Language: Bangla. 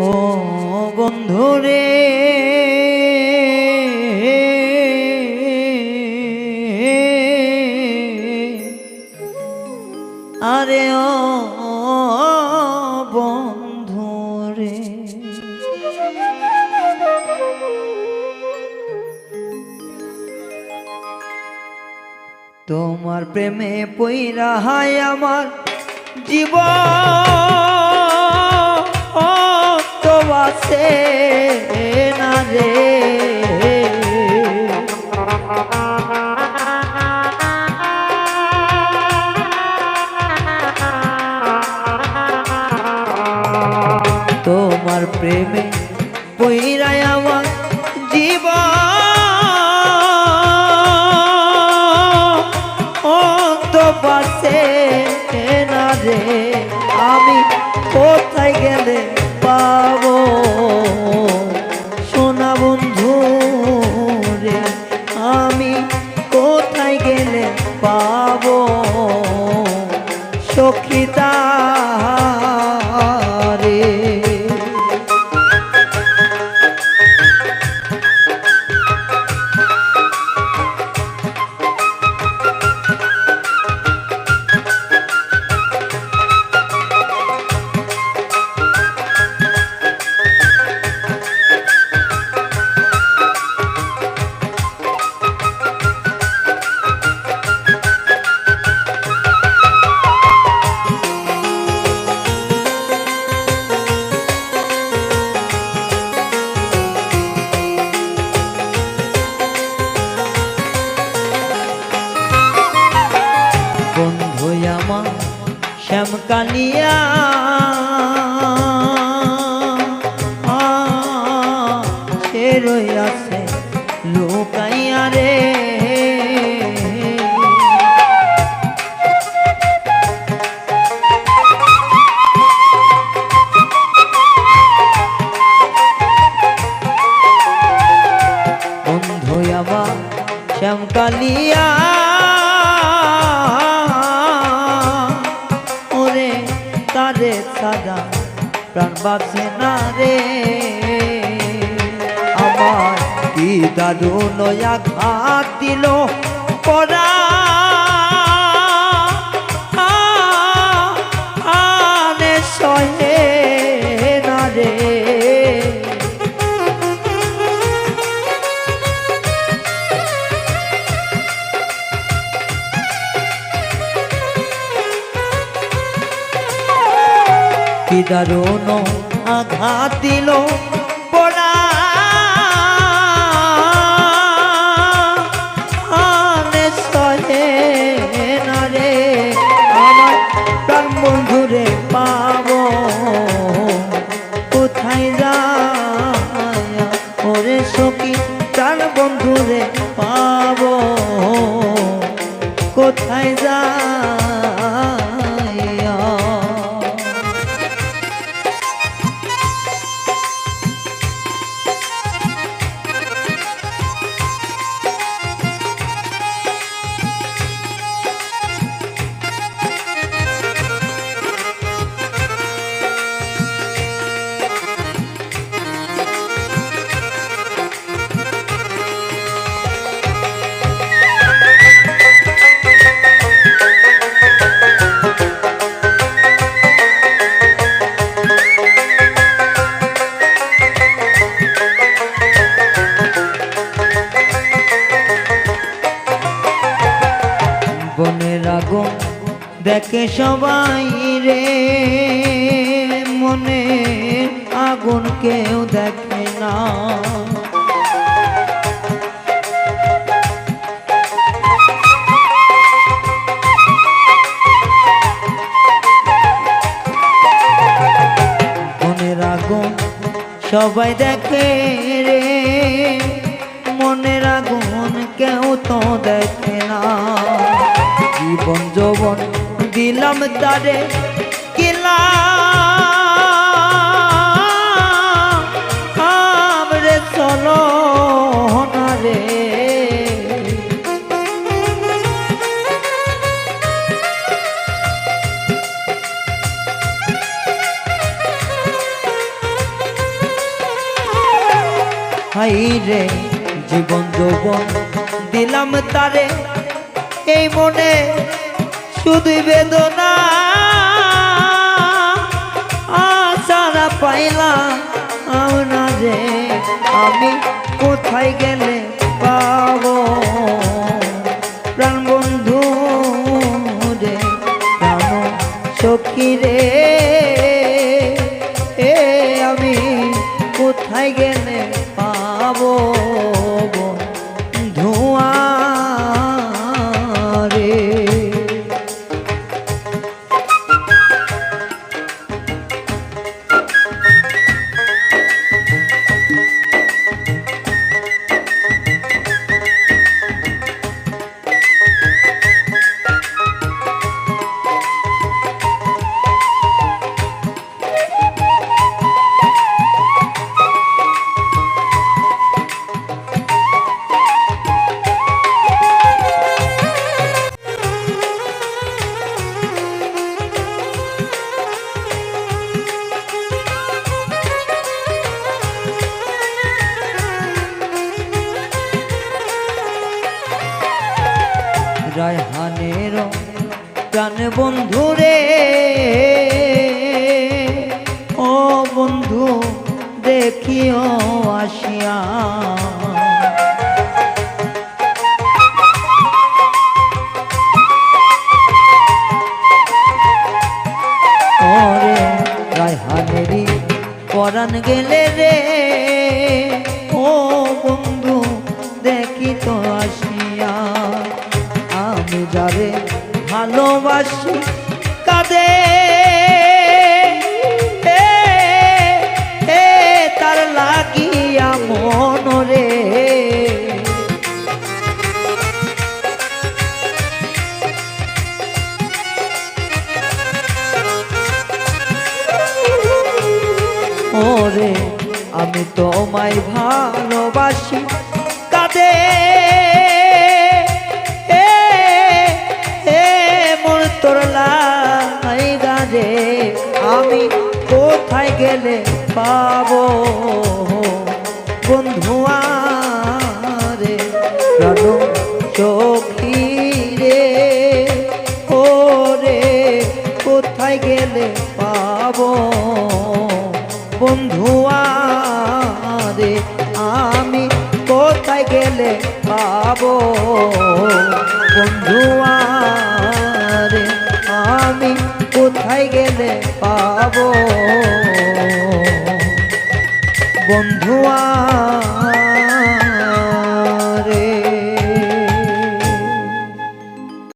ও বন্ধুরে। আরে ও বন্ধুরে। তোমার প্রেমে পইরা হায় আমার জীবন। প্রেমে আমার জীব অন্ত পাশে না রে আমি কোথায় শ্যামকালিয়া সে রইয়াছে লুকাইয়া রে। বন্ধু আমার বাঁচে না রে। আমার কি দারুণ আঘাত দিল পরা আনে সহে না রে। কি দারুণ আঘাত দেখে সবাই রে। মনে আগুন কেউ দেখে না। মনের আগুন সবাই দেখে রে। মনের আগুন কেউ তো দেখে না। জীবন যৌবন দিলাম তারে কিলা। আমরে চলো রে। হাই রে জীবন যৌবন দিলাম তারে এই মনে শুধু বেদনা আসারা পাইলাম না আমি কোথায় গেলে পাবো? রায়হানের প্রাণ বন্ধু রে। ও বন্ধু দেখিও আসিয়া। পরাণ গেলে যারে ভালোবাসি কাদে। তার লাগিয়া মনরে ওরে আমি তোমায় ভালোবাসি কাদে। গাজে আমি কোথায় গেলে পাব? বন্ধুয়া রে প্রাণ চোখি রে ও রে কোথায় গেলে পাবো? বন্ধুয়া রে আমি কোথায় গেলে পাবো? বন্ধুয়া কোথায় গেলে পাবো? বন্ধুয়া